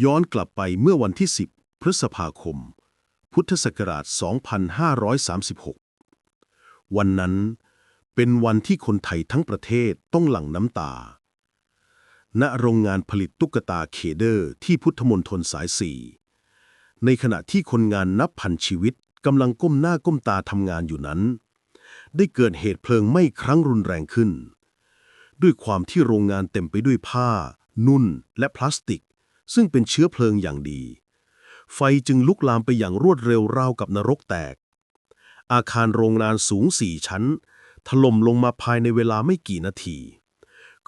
ย้อนกลับไปเมื่อวันที่ 10 พฤษภาคม พุทธศักราช 2536 วันนั้นเป็นวันที่คนไทยทั้งประเทศต้องหลั่งน้ำตา ณ โรงงานผลิตตุ๊กตาเคเดอร์ที่พุทธมณฑลสายสี่ ในขณะที่คนงานนับพันชีวิตกำลังก้มหน้าก้มตาทำงานอยู่นั้น ได้เกิดเหตุเพลิงไหม้ครั้งรุนแรงขึ้น ด้วยความที่โรงงานเต็มไปด้วยผ้า นุ่นและพลาสติก ซึ่งเป็นเชื้อเพลิงอย่างดี ไฟจึงลุกลามไปอย่างรวดเร็วราวกับนรกแตก อาคารโรงงานสูงสี่ชั้น ถล่มลงมาภายในเวลาไม่กี่นาที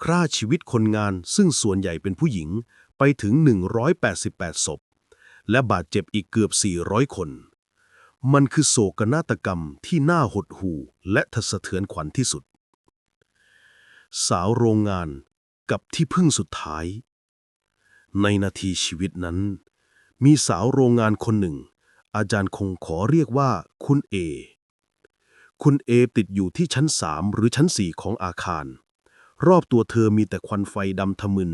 ฆ่าชีวิตคนงานซึ่งส่วนใหญ่เป็นผู้หญิงไปถึง 188 ศพ และบาดเจ็บอีกเกือบ 400 คน มันคือโศกนาฏกรรมที่น่าหดหู่และทะสะเทือนขวัญที่สุด สาวโรงงานกับที่พึ่งสุดท้าย ในนาทีชีวิตนั้น มีสาวโรงงานคนหนึ่ง อาจารย์คงขอเรียกว่าคุณเอ คุณเอติดอยู่ที่ชั้นสามหรือชั้นสี่ของอาคาร รอบตัวเธอมีแต่ควันไฟดำทะมึน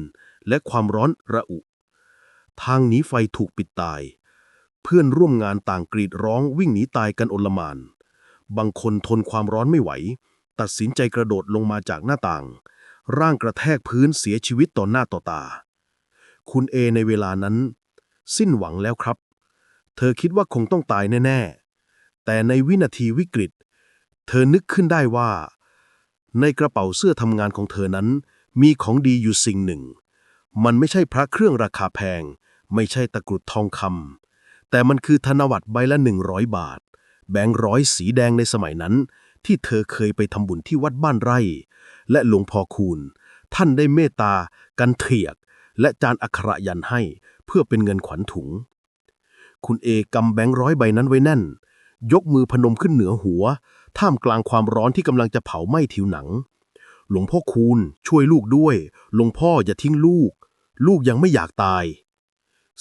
และความร้อนระอุ ทางหนีไฟถูกปิดตาย เพื่อนร่วมงานต่างกรีดร้องวิ่งหนีตายกันโอลมาน บางคนทนความร้อนไม่ไหว ตัดสินใจกระโดดลงมาจากหน้าต่าง ร่างกระแทกพื้นเสียชีวิตต่อหน้าต่อตา คุณเอในเวลานั้น สิ้นหวังแล้วครับ เธอคิดว่าคงต้องตายแน่ ๆ แต่ในวินาทีวิกฤต เธอนึกขึ้นได้ว่า ในกระเป๋าเสื้อทำงานของเธอนั้น มีของดีอยู่สิ่งหนึ่ง มันไม่ใช่พระเครื่องราคาแพง ไม่ใช่ตะกรุดทองคำแต่มันคือธนวัตรใบละหนึ่งร้อยบาท แบงค์ร้อยสีแดงในสมัยนั้น ที่เธอเคยไปทำบุญที่วัดบ้านไร่ และหลวงพ่อคูณท่านได้เมตตา กันเถียก และจานอักขระยันให้เพื่อเป็นเงินขวัญถุง คุณเอกำแบงค์ร้อยใบนั้นไว้แน่น ยกมือพนมขึ้นเหนือหัว ท่ามกลางความร้อนที่กำลังจะเผาไหม้ผิวหนัง หลวงพ่อคูณช่วยลูกด้วย หลวงพ่ออย่าทิ้งลูก ลูกยังไม่อยากตาย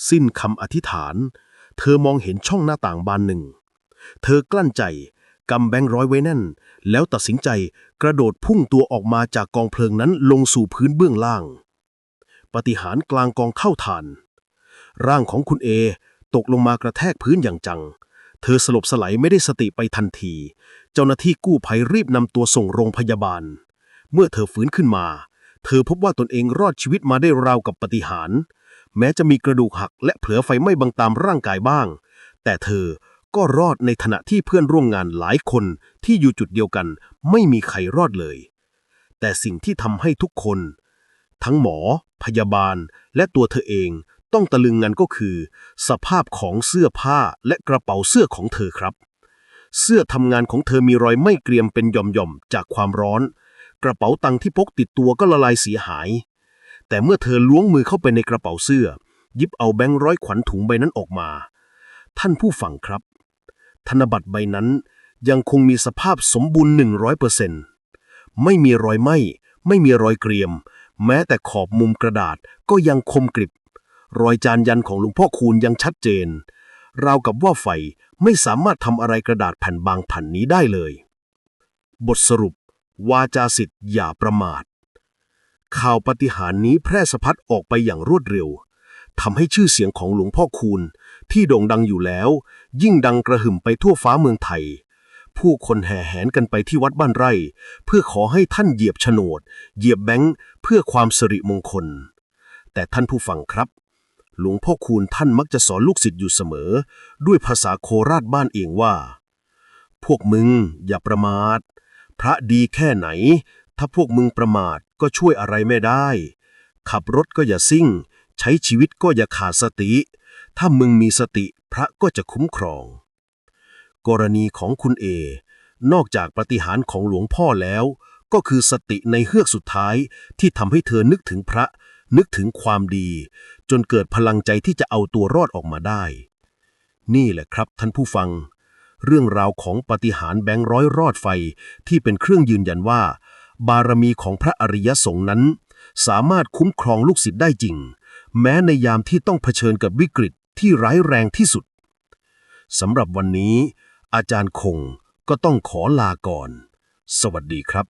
สิ้นคำอธิษฐาน เธอมองเห็นช่องหน้าต่างบานหนึ่ง เธอกลั้นใจกำแบงค์ร้อยไว้แน่น แล้วตัดสินใจกระโดดพุ่งตัวออกมาจากกองเพลิงนั้นลงสู่พื้นเบื้องล่าง ปฏิหารกลางกองเข้าทาน ร่างของคุณเอตกลงมากระแทกพื้นอย่างจัง เธอสลบสลายไม่ได้สติไปทันที เจ้าหน้าที่กู้ภัยรีบนำตัวส่งโรงพยาบาล เมื่อเธอฟื้นขึ้นมา เธอพบว่าตนเองรอดชีวิตมาได้ราวกับปฏิหาร แม้จะมีกระดูกหักและเผลอไฟไหม้บางตามร่างกายบ้าง แต่เธอก็รอดในขณะที่เพื่อนร่วมงานหลายคนที่อยู่จุดเดียวกัน ไม่มีใครรอดเลย แต่สิ่งที่ทำให้ทุกคน ทั้งหมอ พยาบาล และตัวเธอเองต้องตะลึงงันก็คือ สภาพของเสื้อผ้าและกระเป๋าเสื้อของเธอครับ เสื้อทำงานของเธอมีรอยไหม้เกรียมเป็นหย่อมๆจากความร้อน กระเป๋าตังค์ที่พกติดตัวก็ละลายเสียหาย แต่เมื่อเธอล้วงมือเข้าไปในกระเป๋าเสื้อ ยิบเอาแบงค์ร้อยขวัญถุงใบนั้นออกมา ท่านผู้ฟังครับ ธนบัตรใบนั้นยังคงมีสภาพสมบูรณ์100%ไม่มีรอยไหม้ไม่มีรอยเกรียม แม้แต่ขอบมุมกระดาษก็ยังคมกริบ รอยจานยันของหลวงพ่อคูณยังชัดเจน ราวกับว่าไฟไม่สามารถทำอะไรกระดาษแผ่นบางแผ่นนี้ได้เลย บทสรุป วาจาสิทธิ์อย่าประมาท ข่าวปฏิหารนี้แพร่สะพัดออกไปอย่างรวดเร็วทำให้ชื่อเสียงของหลวงพ่อคูณที่โด่งดังอยู่แล้ว ยิ่งดังกระหึ่มไปทั่วฟ้าเมืองไทย ผู้คนแห่แหนกันไปที่วัดบ้านไร่ เพื่อขอให้ท่านเหยียบโฉนด เหยียบแบงค์เพื่อความสิริมงคล แต่ท่านผู้ฟังครับ หลวงพ่อคูณท่านมักจะสอนลูกศิษย์อยู่เสมอ ด้วยภาษาโคราชบ้านเองว่า พวกมึงอย่าประมาท พระดีแค่ไหน ถ้าพวกมึงประมาทก็ช่วยอะไรไม่ได้ ขับรถก็อย่าซิ่ง ใช้ชีวิตก็อย่าขาดสติ ถ้ามึงมีสติพระก็จะคุ้มครอง กรณีของคุณเอ นอกจากปฏิหารของหลวงพ่อแล้ว ก็คือสติในเฮือกสุดท้ายที่ทำให้เธอนึกถึงพระ นึกถึงความดี จนเกิดพลังใจที่จะเอาตัวรอดออกมาได้ นี่แหละครับท่านผู้ฟัง เรื่องราวของปฏิหารแบงค์ร้อยรอดไฟที่เป็นเครื่องยืนยันว่า บารมีของพระอริยสงฆ์นั้น สามารถคุ้มครองลูกศิษย์ได้จริง แม้ในยามที่ต้องเผชิญกับวิกฤตที่ร้ายแรงที่สุดสำหรับวันนี้ อาจารย์คงก็ต้องขอลาก่อน สวัสดีครับ